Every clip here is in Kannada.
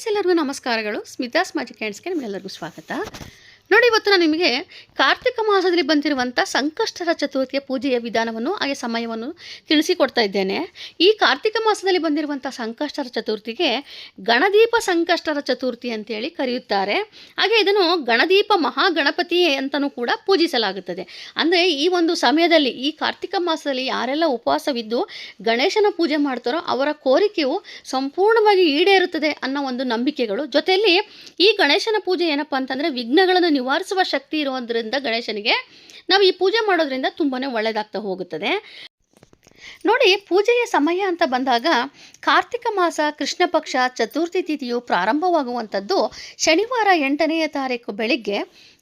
ಫ್ರೆಂಡ್ಸ್ ಎಲ್ಲರಿಗೂ ನಮಸ್ಕಾರಗಳು ಸ್ಮಿತಾಸ್ ಮ್ಯಾಜಿಕ್ ಹ್ಯಾಂಡ್ಸ್ಗೆ ನಿಮ್ಮೆಲ್ಲರಿಗೂ ಸ್ವಾಗತ. ನೋಡಿ, ಇವತ್ತು ನಾನು ನಿಮಗೆ ಕಾರ್ತಿಕ ಮಾಸದಲ್ಲಿ ಬಂದಿರುವಂಥ ಸಂಕಷ್ಟರ ಚತುರ್ಥಿಯ ಪೂಜೆಯ ವಿಧಾನವನ್ನು, ಹಾಗೆ ಸಮಯವನ್ನು ತಿಳಿಸಿಕೊಡ್ತಾ ಇದ್ದೇನೆ. ಈ ಕಾರ್ತಿಕ ಮಾಸದಲ್ಲಿ ಬಂದಿರುವಂಥ ಸಂಕಷ್ಟರ ಚತುರ್ಥಿಗೆ ಗಣದೀಪ ಸಂಕಷ್ಟರ ಚತುರ್ಥಿ ಅಂತೇಳಿ ಕರೆಯುತ್ತಾರೆ. ಹಾಗೆ ಇದನ್ನು ಗಣದೀಪ ಮಹಾಗಣಪತಿ ಅಂತಲೂ ಕೂಡ ಪೂಜಿಸಲಾಗುತ್ತದೆ. ಅಂದರೆ ಈ ಒಂದು ಸಮಯದಲ್ಲಿ, ಈ ಕಾರ್ತಿಕ ಮಾಸದಲ್ಲಿ ಯಾರೆಲ್ಲ ಉಪವಾಸವಿದ್ದು ಗಣೇಶನ ಪೂಜೆ ಮಾಡ್ತಾರೋ ಅವರ ಕೋರಿಕೆಯು ಸಂಪೂರ್ಣವಾಗಿ ಈಡೇರುತ್ತದೆ ಅನ್ನೋ ಒಂದು ನಂಬಿಕೆಗಳು. ಜೊತೆಯಲ್ಲಿ ಈ ಗಣೇಶನ ಪೂಜೆ ಏನಪ್ಪ ಅಂತಂದರೆ ವಿಘ್ನಗಳನ್ನು ನಿವಾರಿಸುವ ಶಕ್ತಿ ಇರೋದ್ರಿಂದ ಗಣೇಶನಿಗೆ ನಾವು ಈ ಪೂಜೆ ಮಾಡೋದ್ರಿಂದ ತುಂಬಾ ಒಳ್ಳೆಯದಾಗ್ತಾ ಹೋಗುತ್ತದೆ. ನೋಡಿ, ಪೂಜೆಯ ಸಮಯ ಅಂತ ಬಂದಾಗ ಕಾರ್ತಿಕ ಮಾಸ, ಕೃಷ್ಣ ಪಕ್ಷ, ಚತುರ್ಥಿ ತಿಥಿಯು ಪ್ರಾರಂಭವಾಗುವಂಥದ್ದು ಶನಿವಾರ ಎಂಟನೆಯ ತಾರೀಕು ಬೆಳಿಗ್ಗೆ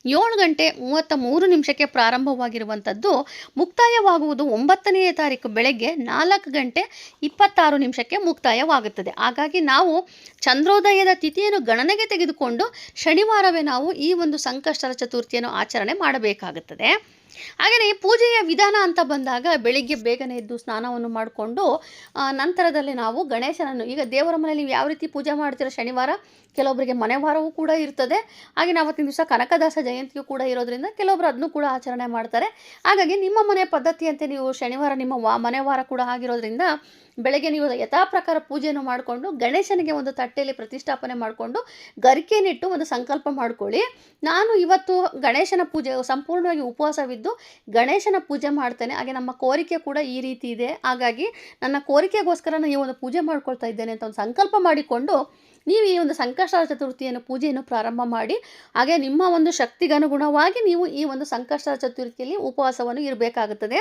ಏಳು ಗಂಟೆ ಮೂವತ್ತ ಮೂರು ನಿಮಿಷಕ್ಕೆ ಪ್ರಾರಂಭವಾಗಿರುವಂಥದ್ದು ಮುಕ್ತಾಯವಾಗುವುದು ಒಂಬತ್ತನೆಯ ತಾರೀಕು ಬೆಳಗ್ಗೆ ನಾಲ್ಕು ಗಂಟೆ ಇಪ್ಪತ್ತಾರು ನಿಮಿಷಕ್ಕೆ ಮುಕ್ತಾಯವಾಗುತ್ತದೆ. ಹಾಗಾಗಿ ನಾವು ಚಂದ್ರೋದಯದ ತಿಥಿಯನ್ನು ಗಣನೆಗೆ ತೆಗೆದುಕೊಂಡು ಶನಿವಾರವೇ ನಾವು ಈ ಒಂದು ಸಂಕಷ್ಟರ ಚತುರ್ಥಿಯನ್ನು ಆಚರಣೆ ಮಾಡಬೇಕಾಗುತ್ತದೆ. ಹಾಗೆಯೇ ಪೂಜೆಯ ವಿಧಾನ ಅಂತ ಬಂದಾಗ ಬೆಳಿಗ್ಗೆ ಬೇಗನೆ ಎದ್ದು ಸ್ನಾನವನ್ನು ಮಾಡಿಕೊಂಡು ನಂತರದಲ್ಲಿ ನಾವು ಗಣೇಶನನ್ನು, ಈಗ ದೇವರ ಮನೆಯಲ್ಲಿ ನೀವು ಯಾವ ರೀತಿ ಪೂಜೆ ಮಾಡ್ತೀರೋ ಶನಿವಾರ ಕೆಲವೊಬ್ಬರಿಗೆ ಮನೆ ವಾರವೂ ಕೂಡ ಇರ್ತದೆ. ಹಾಗೆ ಅವತ್ತಿನ ದಿವಸ ಕನಕದಾಸ ಜಯಂತಿಯೂ ಕೂಡ ಇರೋದ್ರಿಂದ ಕೆಲವೊಬ್ಬರು ಅದನ್ನು ಕೂಡ ಆಚರಣೆ ಮಾಡ್ತಾರೆ. ಹಾಗಾಗಿ ನಿಮ್ಮ ಮನೆ ಪದ್ಧತಿಯಂತೆ ನೀವು ಶನಿವಾರ ನಿಮ್ಮ ವಾ, ಮನೆ ವಾರ ಕೂಡ ಆಗಿರೋದ್ರಿಂದ ಬೆಳಗ್ಗೆ ನೀವು ಯಥಾ ಪ್ರಕಾರ ಪೂಜೆಯನ್ನು ಮಾಡಿಕೊಂಡು, ಗಣೇಶನಿಗೆ ಒಂದು ತಟ್ಟೆಯಲ್ಲಿ ಪ್ರತಿಷ್ಠಾಪನೆ ಮಾಡಿಕೊಂಡು, ಗರಿಕೆಯನ್ನಿಟ್ಟು ಒಂದು ಸಂಕಲ್ಪ ಮಾಡಿಕೊಳ್ಳಿ. ನಾನು ಇವತ್ತು ಗಣೇಶನ ಪೂಜೆ, ಸಂಪೂರ್ಣವಾಗಿ ಉಪವಾಸವಿದ್ದು ಗಣೇಶನ ಪೂಜೆ ಮಾಡ್ತೇನೆ. ಹಾಗೆ ನಮ್ಮ ಕೋರಿಕೆ ಕೂಡ ಈ ರೀತಿ ಇದೆ. ಹಾಗಾಗಿ ನನ್ನ ಕೋರಿಕೆಗೋಸ್ಕರ ನಾನು ಈ ಒಂದು ಪೂಜೆ ಮಾಡ್ಕೊಳ್ತಾ ಇದ್ದೇನೆ ಅಂತ ಒಂದು ಸಂಕಲ್ಪ ಮಾಡಿಕೊಂಡು ನೀವು ಈ ಒಂದು ಸಂಕಷ್ಟ ಚತುರ್ಥಿಯನ್ನು, ಪೂಜೆಯನ್ನು ಪ್ರಾರಂಭ ಮಾಡಿ, ಹಾಗೆ ನಿಮ್ಮ ಒಂದು ಶಕ್ತಿಗನುಗುಣವಾಗಿ ನೀವು ಈ ಒಂದು ಸಂಕಷ್ಟ ಚತುರ್ಥಿಯಲ್ಲಿ ಉಪವಾಸವನ್ನು ಇರಬೇಕಾಗುತ್ತದೆ.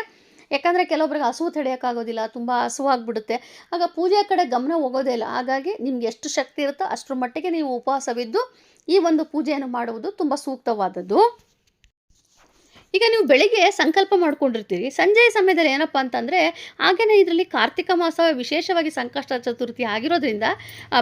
ಯಾಕಂದರೆ ಕೆಲವೊಬ್ರಿಗೆ ಹಸುವು ತಡೆಯೋಕ್ಕಾಗೋದಿಲ್ಲ, ತುಂಬ ಹಸುವಾಗ್ಬಿಡುತ್ತೆ ಆಗ ಪೂಜೆಯ ಕಡೆ ಗಮನ ಹೋಗೋದೇ ಇಲ್ಲ. ಹಾಗಾಗಿ ನಿಮ್ಗೆ ಎಷ್ಟು ಶಕ್ತಿ ಇರುತ್ತೋ ಅಷ್ಟರ ಮಟ್ಟಿಗೆ ನೀವು ಉಪವಾಸವಿದ್ದು ಈ ಒಂದು ಪೂಜೆಯನ್ನು ಮಾಡುವುದು ತುಂಬ ಸೂಕ್ತವಾದದ್ದು. ಈಗ ನೀವು ಬೆಳಿಗ್ಗೆ ಸಂಕಲ್ಪ ಮಾಡ್ಕೊಂಡಿರ್ತೀರಿ. ಸಂಜೆಯ ಸಮಯದಲ್ಲಿ ಏನಪ್ಪ ಅಂತಂದರೆ ಹಾಗೆಯೇ ಇದರಲ್ಲಿ ಕಾರ್ತಿಕ ಮಾಸ ವಿಶೇಷವಾಗಿ ಸಂಕಷ್ಟ ಚತುರ್ಥಿ ಆಗಿರೋದ್ರಿಂದ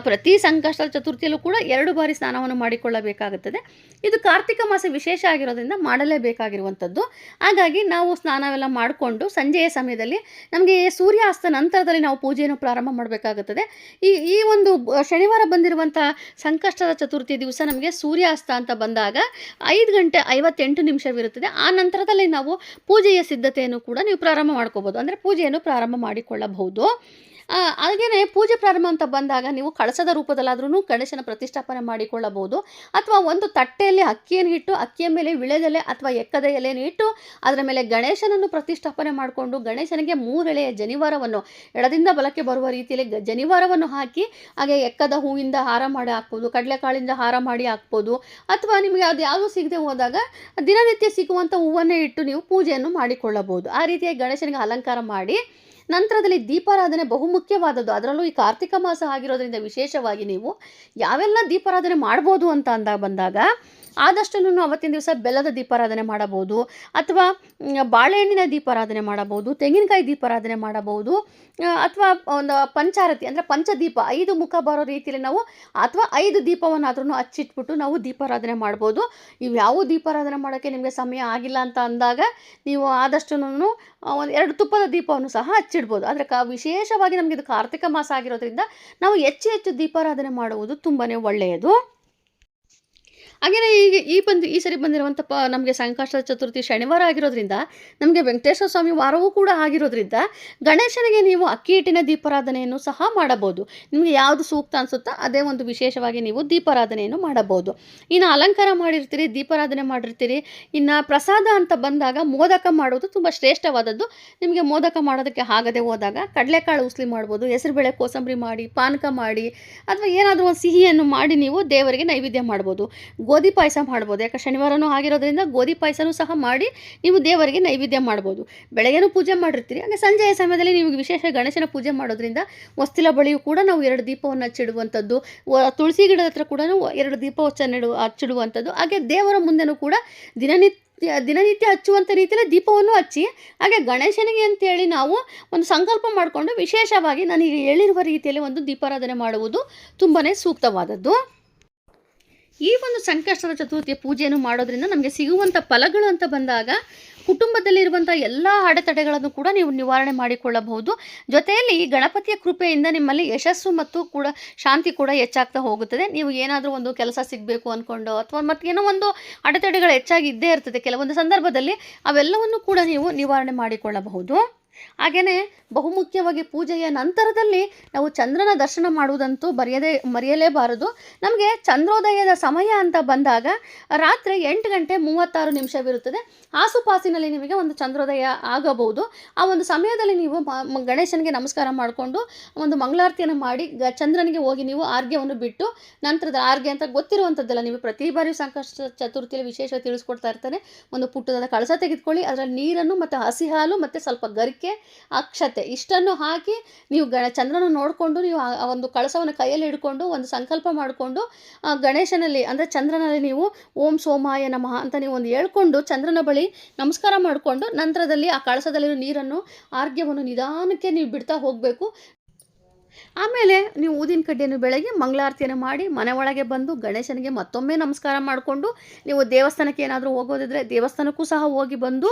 ಪ್ರತಿ ಸಂಕಷ್ಟ ಚತುರ್ಥಿಯಲ್ಲೂ ಕೂಡ ಎರಡು ಬಾರಿ ಸ್ನಾನವನ್ನು ಮಾಡಿಕೊಳ್ಳಬೇಕಾಗುತ್ತದೆ. ಇದು ಕಾರ್ತಿಕ ಮಾಸ ವಿಶೇಷ ಆಗಿರೋದ್ರಿಂದ ಮಾಡಲೇಬೇಕಾಗಿರುವಂಥದ್ದು. ಹಾಗಾಗಿ ನಾವು ಸ್ನಾನವೆಲ್ಲ ಮಾಡಿಕೊಂಡು ಸಂಜೆಯ ಸಮಯದಲ್ಲಿ ನಮಗೆ ಸೂರ್ಯಾಸ್ತ ನಂತರದಲ್ಲಿ ನಾವು ಪೂಜೆಯನ್ನು ಪ್ರಾರಂಭ ಮಾಡಬೇಕಾಗುತ್ತದೆ. ಈ ಈ ಒಂದು ಶನಿವಾರ ಬಂದಿರುವಂಥ ಸಂಕಷ್ಟದ ಚತುರ್ಥಿ ದಿವಸ ನಮಗೆ ಸೂರ್ಯಾಸ್ತ ಅಂತ ಬಂದಾಗ ಐದು ಗಂಟೆ ಐವತ್ತೆಂಟು ನಿಮಿಷವಿರುತ್ತದೆ. ಆ ನಂತರದಲ್ಲಿ ನಾವು ಪೂಜೆಯ ಸಿದ್ಧತೆಯನ್ನು ಕೂಡ ನೀವು ಪ್ರಾರಂಭ ಮಾಡ್ಕೋಬೋದು. ಅಂದರೆ ಪೂಜೆಯನ್ನು ಪ್ರಾರಂಭ ಮಾಡಿಕೊಳ್ಳಬಹುದು. ಆ, ಹಾಗೇನೇ ಪೂಜೆ ಪ್ರಾರಂಭ ಅಂತ ಬಂದಾಗ ನೀವು ಕಳಸದ ರೂಪದಲ್ಲಾದ್ರೂ ಗಣೇಶನ ಪ್ರತಿಷ್ಠಾಪನೆ ಮಾಡಿಕೊಳ್ಳಬಹುದು. ಅಥವಾ ಒಂದು ತಟ್ಟೆಯಲ್ಲಿ ಅಕ್ಕಿಯನ್ನು ಇಟ್ಟು ಅಕ್ಕಿಯ ಮೇಲೆ ವಿಳೆದೆಲೆ ಅಥವಾ ಎಕ್ಕದ ಎಲೆಯನ್ನು ಇಟ್ಟು ಅದರ ಮೇಲೆ ಗಣೇಶನನ್ನು ಪ್ರತಿಷ್ಠಾಪನೆ ಮಾಡಿಕೊಂಡು ಗಣೇಶನಿಗೆ ಮೂರೆಳೆಯ ಜನಿವಾರವನ್ನು ಎಡದಿಂದ ಬಲಕ್ಕೆ ಬರುವ ರೀತಿಯಲ್ಲಿ ಜನಿವಾರವನ್ನು ಹಾಕಿ ಹಾಗೆ ಎಕ್ಕದ ಹೂವಿಂದ ಹಾರ ಮಾಡಿ ಹಾಕ್ಬೋದು ಕಡಲೆಕಾಳಿಂದ ಹಾರ ಮಾಡಿ ಹಾಕ್ಬೋದು. ಅಥವಾ ನಿಮಗೆ ಅದು ಯಾವುದೂ ಸಿಗದೆ ಹೋದಾಗ ದಿನನಿತ್ಯ ಸಿಗುವಂಥ ಹೂವನ್ನೇ ಇಟ್ಟು ನೀವು ಪೂಜೆಯನ್ನು ಮಾಡಿಕೊಳ್ಳಬಹುದು. ಆ ರೀತಿಯಾಗಿ ಗಣೇಶನಿಗೆ ಅಲಂಕಾರ ಮಾಡಿ ನಂತರದಲ್ಲಿ ದೀಪಾರಾಧನೆ ಬಹುಮುಖ್ಯವಾದದ್ದು. ಅದರಲ್ಲೂ ಈ ಕಾರ್ತಿಕ ಮಾಸ ಆಗಿರೋದ್ರಿಂದ ವಿಶೇಷವಾಗಿ ನೀವು ಯಾವೆಲ್ಲ ದೀಪಾರಾಧನೆ ಮಾಡ್ಬೋದು ಅಂತ ಅಂದಾಗ ಬಂದಾಗ ಆದಷ್ಟು ಅವತ್ತಿನ ದಿವಸ ಬೆಲ್ಲದ ದೀಪಾರಾಧನೆ ಮಾಡಬಹುದು, ಅಥವಾ ಬಾಳೆಹಣ್ಣಿನ ದೀಪಾರಾಧನೆ ಮಾಡಬಹುದು, ತೆಂಗಿನಕಾಯಿ ದೀಪಾರಾಧನೆ ಮಾಡಬಹುದು ಅಥವಾ ಒಂದು ಪಂಚಾರತಿ, ಅಂದರೆ ಪಂಚದೀಪ, ಐದು ಮುಖ ಬರೋ ರೀತಿಯಲ್ಲಿ ನಾವು, ಅಥವಾ ಐದು ದೀಪವನ್ನಾದ್ರೂ ಹಚ್ಚಿಟ್ಬಿಟ್ಟು ನಾವು ದೀಪಾರಾಧನೆ ಮಾಡ್ಬೋದು. ಇವ್ಯಾವ ದೀಪಾರಾಧನೆ ಮಾಡೋಕ್ಕೆ ನಿಮಗೆ ಸಮಯ ಆಗಿಲ್ಲ ಅಂತ ಅಂದಾಗ, ನೀವು ಆದಷ್ಟು ಒಂದು ಎರಡು ತುಪ್ಪದ ದೀಪವನ್ನು ಸಹ ಹಚ್ಚಿಡ್ಬೋದು. ಆದರೆ ಕ, ವಿಶೇಷವಾಗಿ ನಮಗೆ ಇದು ಕಾರ್ತಿಕ ಮಾಸ ಆಗಿರೋದ್ರಿಂದ ನಾವು ಹೆಚ್ಚು ಹೆಚ್ಚು ದೀಪಾರಾಧನೆ ಮಾಡುವುದು ತುಂಬಾ ಒಳ್ಳೆಯದು. ಹಾಗೆಯೇ ಈಗ ಈ ಬಂದು, ಈ ಸರಿ ಬಂದಿರುವಂಥ ಪ ನಮಗೆ ಸಂಕಷ್ಟ ಚತುರ್ಥಿ ಶನಿವಾರ ಆಗಿರೋದ್ರಿಂದ, ನಮಗೆ ವೆಂಕಟೇಶ್ವರ ಸ್ವಾಮಿ ವಾರವೂ ಕೂಡ ಆಗಿರೋದ್ರಿಂದ, ಗಣೇಶನಿಗೆ ನೀವು ಅಕ್ಕಿ ಹಿಟ್ಟಿನ ದೀಪಾರಾಧನೆಯನ್ನು ಸಹ ಮಾಡಬಹುದು. ನಿಮಗೆ ಯಾವುದು ಸೂಕ್ತ ಅನಿಸುತ್ತೋ ಅದೇ ಒಂದು ವಿಶೇಷವಾಗಿ ನೀವು ದೀಪಾರಾಧನೆಯನ್ನು ಮಾಡಬಹುದು. ಇನ್ನು ಅಲಂಕಾರ ಮಾಡಿರ್ತೀರಿ, ದೀಪಾರಾಧನೆ ಮಾಡಿರ್ತೀರಿ, ಇನ್ನು ಪ್ರಸಾದ ಅಂತ ಬಂದಾಗ ಮೋದಕ ಮಾಡೋದು ತುಂಬ ಶ್ರೇಷ್ಠವಾದದ್ದು. ನಿಮಗೆ ಮೋದಕ ಮಾಡೋದಕ್ಕೆ ಆಗದೆ ಹೋದಾಗ ಕಡಲೆಕಾಳು ಉಸ್ಲಿ ಮಾಡ್ಬೋದು, ಹೆಸರುಬೇಳೆ ಕೋಸಂಬರಿ ಮಾಡಿ, ಪಾನಕ ಮಾಡಿ, ಅಥವಾ ಏನಾದರೂ ಒಂದು ಸಿಹಿಯನ್ನು ಮಾಡಿ ನೀವು ದೇವರಿಗೆ ನೈವೇದ್ಯ ಮಾಡ್ಬೋದು. ಗೋಧಿ ಪಾಯಸ ಮಾಡ್ಬೋದು. ಯಾಕೆ ಶನಿವಾರನೂ ಆಗಿರೋದ್ರಿಂದ ಗೋಧಿ ಪಾಯಸನೂ ಸಹ ಮಾಡಿ ನೀವು ದೇವರಿಗೆ ನೈವೇದ್ಯ ಮಾಡ್ಬೋದು. ಬೆಳಗ್ಗೆನೂ ಪೂಜೆ ಮಾಡಿರ್ತೀರಿ. ಹಾಗೆ ಸಂಜೆಯ ಸಮಯದಲ್ಲಿ ನಿಮಗೆ ವಿಶೇಷ ಗಣೇಶನ ಪೂಜೆ ಮಾಡೋದ್ರಿಂದ ಹೊಸ್ತಿಲ ಬಳಿಯೂ ಕೂಡ ನಾವು ಎರಡು ದೀಪವನ್ನು ಹಚ್ಚಿಡುವಂಥದ್ದು ತುಳಸಿ ಗಿಡದ ಹತ್ರ ಕೂಡ ಎರಡು ದೀಪ ಹಚ್ಚಿಡುವ ಹಚ್ಚಿಡುವಂಥದ್ದು. ಹಾಗೆ ದೇವರ ಮುಂದೆನೂ ಕೂಡ ದಿನನಿತ್ಯ ದಿನನಿತ್ಯ ಹಚ್ಚುವಂಥ ರೀತಿಯಲ್ಲಿ ದೀಪವನ್ನು ಹಚ್ಚಿ, ಹಾಗೆ ಗಣೇಶನಿಗೆ ಅಂತೇಳಿ ನಾವು ಒಂದು ಸಂಕಲ್ಪ ಮಾಡಿಕೊಂಡು ವಿಶೇಷವಾಗಿ ನನಗೆ ಹೇಳಿರುವ ರೀತಿಯಲ್ಲಿ ಒಂದು ದೀಪಾರಾಧನೆ ಮಾಡುವುದು ತುಂಬಾ ಸೂಕ್ತವಾದದ್ದು. ಈ ಒಂದು ಸಂಕಷ್ಟದ ಚತುರ್ಥಿಯ ಪೂಜೆಯನ್ನು ಮಾಡೋದ್ರಿಂದ ನಮಗೆ ಸಿಗುವಂಥ ಫಲಗಳು ಅಂತ ಬಂದಾಗ ಕುಟುಂಬದಲ್ಲಿರುವಂಥ ಎಲ್ಲ ಅಡೆತಡೆಗಳನ್ನು ಕೂಡ ನೀವು ನಿವಾರಣೆ ಮಾಡಿಕೊಳ್ಳಬಹುದು. ಜೊತೆಯಲ್ಲಿ ಗಣಪತಿಯ ಕೃಪೆಯಿಂದ ನಿಮ್ಮಲ್ಲಿ ಯಶಸ್ಸು ಮತ್ತು ಕೂಡ ಶಾಂತಿ ಕೂಡ ಹೆಚ್ಚಾಗ್ತಾ ಹೋಗುತ್ತದೆ. ನೀವು ಏನಾದರೂ ಒಂದು ಕೆಲಸ ಸಿಗಬೇಕು ಅಂದ್ಕೊಂಡು ಅಥವಾ ಮತ್ತೇನೋ ಒಂದು ಅಡೆತಡೆಗಳು ಹೆಚ್ಚಾಗಿ ಇದ್ದೇ ಇರ್ತದೆ ಕೆಲವೊಂದು ಸಂದರ್ಭದಲ್ಲಿ ಅವೆಲ್ಲವನ್ನು ಕೂಡ ನೀವು ನಿವಾರಣೆ ಮಾಡಿಕೊಳ್ಳಬಹುದು. ಹಾಗೆಯೇ ಬಹುಮುಖ್ಯವಾಗಿ ಪೂಜೆಯ ನಂತರದಲ್ಲಿ ನಾವು ಚಂದ್ರನ ದರ್ಶನ ಮಾಡುವುದಂತೂ ಬರೆಯದೇ, ಮರೆಯಲೇಬಾರದು. ನಮಗೆ ಚಂದ್ರೋದಯದ ಸಮಯ ಅಂತ ಬಂದಾಗ ರಾತ್ರಿ ಎಂಟು ಗಂಟೆ ಮೂವತ್ತಾರು ನಿಮಿಷವಿರುತ್ತದೆ. ಆಸುಪಾಸಿನಲ್ಲಿ ನಿಮಗೆ ಒಂದು ಚಂದ್ರೋದಯ ಆಗಬಹುದು. ಆ ಒಂದು ಸಮಯದಲ್ಲಿ ನೀವು ಗಣೇಶನಿಗೆ ನಮಸ್ಕಾರ ಮಾಡಿಕೊಂಡು ಒಂದು ಮಂಗಳಾರತಿಯನ್ನು ಮಾಡಿ ಚಂದ್ರನಿಗೆ ಹೋಗಿ ನೀವು ಆರ್ಗ್ಯವನ್ನು ಬಿಟ್ಟು ನಂತರದ ಆರ್ಗ್ಯ ಅಂತ ಗೊತ್ತಿರುವಂಥದ್ದೆಲ್ಲ ನೀವು ಪ್ರತಿ ಬಾರಿ ಸಂಕಷ್ಟ ಚತುರ್ಥಿಯಲ್ಲಿ ವಿಶೇಷ ತಿಳಿಸ್ಕೊಡ್ತಾ ಇರ್ತಾನೆ. ಒಂದು ಪುಟ್ಟದಾದ ಕಳಸ ತೆಗೆದುಕೊಳ್ಳಿ. ಅದರಲ್ಲಿ ನೀರನ್ನು ಮತ್ತು ಹಸಿ ಹಾಲು ಮತ್ತು ಸ್ವಲ್ಪ ಗರಿಕೆ ಅಕ್ಷತೆ. ಇಷ್ಟನ್ನು ಹಾಕಿ ನೀವು ಗಣ ಚಂದ್ರನ ನೋಡಿಕೊಂಡು ನೀವು ಆ ಒಂದು ಕಳಸವನ್ನು ಕೈಯಲ್ಲಿ ಹಿಡ್ಕೊಂಡು ಒಂದು ಸಂಕಲ್ಪ ಮಾಡಿಕೊಂಡು ಗಣೇಶನಲ್ಲಿ ಅಂದರೆ ಚಂದ್ರನಲ್ಲಿ ನೀವು ಓಂ ಸೋಮಾಯ ನಮಃ ಅಂತ ನೀವು ಒಂದು ಹೇಳ್ಕೊಂಡು ಚಂದ್ರನ ಬಳಿ ನಮಸ್ಕಾರ ಮಾಡಿಕೊಂಡು ನಂತರದಲ್ಲಿ ಆ ಕಳಸದಲ್ಲಿರೋ ನೀರನ್ನು, ಆರೋಗ್ಯವನ್ನು ನಿಧಾನಕ್ಕೆ ನೀವು ಬಿಡ್ತಾ ಹೋಗಬೇಕು. ಆಮೇಲೆ ನೀವು ಊದಿನ ಕಡ್ಡಿಯನ್ನು ಬೆಳಗ್ಗೆ ಮಂಗಳಾರತಿಯನ್ನು ಮಾಡಿ ಮನೆ ಒಳಗೆ ಬಂದು ಗಣೇಶನಿಗೆ ಮತ್ತೊಮ್ಮೆ ನಮಸ್ಕಾರ ಮಾಡಿಕೊಂಡು ನೀವು ದೇವಸ್ಥಾನಕ್ಕೆ ಏನಾದರೂ ಹೋಗೋದಿದ್ರೆ ದೇವಸ್ಥಾನಕ್ಕೂ ಸಹ ಹೋಗಿ ಬಂದು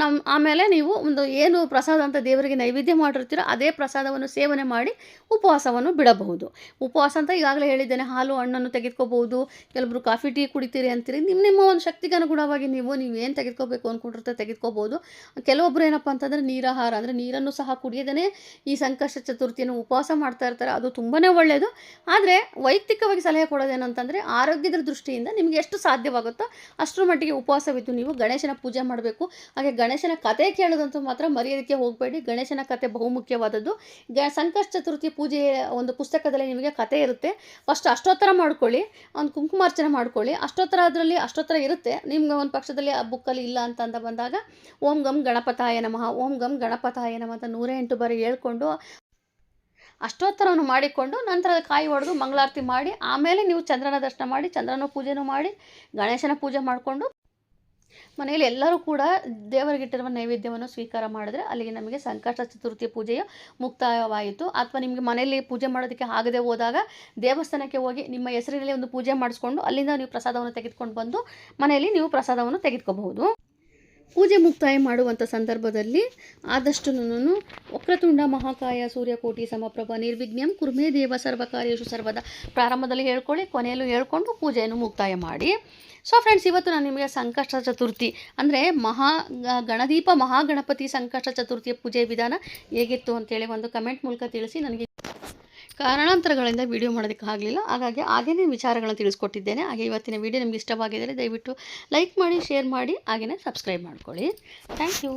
ನಮ್ಮ ಆಮೇಲೆ ನೀವು ಒಂದು ಏನು ಪ್ರಸಾದ ಅಂತ ದೇವರಿಗೆ ನೈವೇದ್ಯ ಮಾಡಿರ್ತೀರೋ ಅದೇ ಪ್ರಸಾದವನ್ನು ಸೇವನೆ ಮಾಡಿ ಉಪವಾಸವನ್ನು ಬಿಡಬಹುದು. ಉಪವಾಸ ಅಂತ ಈಗಾಗಲೇ ಹೇಳಿದ್ದೇನೆ, ಹಾಲು ಹಣ್ಣನ್ನು ತೆಗೆದುಕೋಬಹುದು, ಕೆಲವರು ಕಾಫಿ, ಟೀ ಕುಡಿತೀರಿ ಅಂತೀರಿ ನಿಮ್ಮ ನಿಮ್ಮ ಒಂದು ಶಕ್ತಿಗೆ ಅನುಗುಣವಾಗಿ ನೀವು ನೀವು ಏನು ತೆಗೆದುಕೋಬೇಕು ಅಂದ್ಕೊಂಡಿರ್ತಾರೆ ತೆಗೆದುಕೋಬೋದು ಕೆಲವೊಬ್ಬರು ಏನಪ್ಪ ಅಂತಂದರೆ ನೀರಾಹಾರ, ಅಂದರೆ ನೀರನ್ನು ಸಹ ಕುಡಿಯದೇ ಈ ಸಂಕಷ್ಟ ಚತುರ್ಥಿಯನ್ನು ಉಪವಾಸ ಮಾಡ್ತಾ ಇರ್ತಾರೆ, ಅದು ತುಂಬಾ ಒಳ್ಳೆಯದು ಆದರೆ ವೈಯಕ್ತಿಕವಾಗಿ ಸಲಹೆ ಕೊಡೋದೇನಂತಂದರೆ ಆರೋಗ್ಯದ ದೃಷ್ಟಿಯಿಂದ ನಿಮಗೆ ಎಷ್ಟು ಸಾಧ್ಯವಾಗುತ್ತೋ ಅಷ್ಟರ ಮಟ್ಟಿಗೆ ಉಪವಾಸವಿದ್ದು ನೀವು ಗಣೇಶನ ಪೂಜೆ ಮಾಡಬೇಕು. ಹಾಗೆ ಗಣೇಶನ ಕತೆ ಕೇಳೋದಂತೂ ಮಾತ್ರ ಮರೆಯೋದಕ್ಕೆ ಹೋಗಬೇಡಿ. ಗಣೇಶನ ಕತೆ ಬಹುಮುಖ್ಯವಾದದ್ದು. ಗ, ಸಂಕಷ್ಟ ಚತುರ್ಥಿ ಪೂಜೆಯ ಒಂದು ಪುಸ್ತಕದಲ್ಲಿ ನಿಮಗೆ ಕತೆ ಇರುತ್ತೆ. ಫಸ್ಟ್ ಅಷ್ಟೋತ್ತರ ಮಾಡ್ಕೊಳ್ಳಿ, ಒಂದು ಕುಂಕುಮಾರ್ಚನೆ ಮಾಡ್ಕೊಳ್ಳಿ. ಅಷ್ಟೋತ್ತರ ಅದರಲ್ಲಿ ಅಷ್ಟೋತ್ತರ ಇರುತ್ತೆ. ನಿಮ್ಗೆ ಒಂದು ಪಕ್ಷದಲ್ಲಿ ಆ ಬುಕ್ಕಲ್ಲಿ ಇಲ್ಲ ಅಂತ ಅಂದ ಬಂದಾಗ, ಓಂ ಗಂ ಗಣಪತಾಯ ನಮಃ, ಓಂ ಗಂ ಗಣಪತಾಯ ನಮಃ ಅಂತ ನೂರ ಎಂಟು ಬಾರಿ ಹೇಳ್ಕೊಂಡು ಅಷ್ಟೋತ್ತರವನ್ನು ಮಾಡಿಕೊಂಡು ನಂತರ ಕಾಯಿ ಹೊಡೆದು ಮಂಗಳಾರತಿ ಮಾಡಿ, ಆಮೇಲೆ ನೀವು ಚಂದ್ರನ ದರ್ಶನ ಮಾಡಿ, ಚಂದ್ರನ ಪೂಜೆನೂ ಮಾಡಿ, ಗಣೇಶನ ಪೂಜೆ ಮಾಡಿಕೊಂಡು ಮನೆಯಲ್ಲಿ ಎಲ್ಲರೂ ಕೂಡ ದೇವರಿಗಿಟ್ಟಿರುವ ನೈವೇದ್ಯವನ್ನು ಸ್ವೀಕಾರ ಮಾಡಿದ್ರೆ ಅಲ್ಲಿಗೆ ನಮಗೆ ಸಂಕಷ್ಟ ಚತುರ್ಥಿ ಪೂಜೆಯು ಮುಕ್ತಾಯವಾಯಿತು. ಅಥವಾ ನಿಮಗೆ ಮನೆಯಲ್ಲಿ ಪೂಜೆ ಮಾಡೋದಕ್ಕೆ ಆಗದೆ ಹೋದಾಗ ದೇವಸ್ಥಾನಕ್ಕೆ ಹೋಗಿ ನಿಮ್ಮ ಹೆಸರಿನಲ್ಲಿ ಒಂದು ಪೂಜೆ ಮಾಡಿಸ್ಕೊಂಡು ಅಲ್ಲಿಂದ ನೀವು ಪ್ರಸಾದವನ್ನು ತೆಗೆದುಕೊಂಡು ಬಂದು ಮನೆಯಲ್ಲಿ ನೀವು ಪ್ರಸಾದವನ್ನು ತೆಗೆದುಕೋಬಹುದು. ಪೂಜೆ ಮುಕ್ತಾಯ ಮಾಡುವಂಥ ಸಂದರ್ಭದಲ್ಲಿ ಆದಷ್ಟು ನಾನು ವಕ್ರತುಂಡ ಮಹಾಕಾಯ ಸೂರ್ಯಕೋಟಿ ಸಮಪ್ರಭ ನಿರ್ವಿಘ್ನಂ ಕುರ್ಮೇ ದೇವ ಸರ್ವಕಾರ್ಯೇಶು ಸರ್ವದ ಪ್ರಾರಂಭದಲ್ಲಿ ಹೇಳ್ಕೊಳ್ಳಿ, ಕೊನೆಯಲ್ಲೂ ಹೇಳ್ಕೊಂಡು ಪೂಜೆಯನ್ನು ಮುಕ್ತಾಯ ಮಾಡಿ. ಸೊ ಫ್ರೆಂಡ್ಸ್ ಇವತ್ತು ನಾನು ನಿಮಗೆ ಸಂಕಷ್ಟ ಚತುರ್ಥಿ ಅಂದರೆ ಮಹಾ ಗಣದೀಪ ಮಹಾಗಣಪತಿ ಸಂಕಷ್ಟ ಚತುರ್ಥಿಯ ಪೂಜೆ ವಿಧಾನ ಹೇಗಿತ್ತು ಅಂತೇಳಿ ಒಂದು ಕಮೆಂಟ್ ಮೂಲಕ ತಿಳಿಸಿ ನನಗೆ ಕಾರಣಾಂತರಗಳಿಂದ ವಿಡಿಯೋ ಮಾಡೋದಕ್ಕೆ ಆಗಲಿಲ್ಲ. ಹಾಗಾಗಿ ಹಾಗೇನೇ ವಿಚಾರಗಳನ್ನು ತಿಳಿಸ್ಕೊಟ್ಟಿದ್ದೇನೆ. ಹಾಗೆ ಇವತ್ತಿನ ವಿಡಿಯೋ ನಿಮಗೆ ಇಷ್ಟವಾಗಿದ್ದರೆ ದಯವಿಟ್ಟು ಲೈಕ್ ಮಾಡಿ ಶೇರ್ ಮಾಡಿ ಹಾಗೆಯೇ ಸಬ್ಸ್ಕ್ರೈಬ್ ಮಾಡ್ಕೊಳ್ಳಿ. Thank you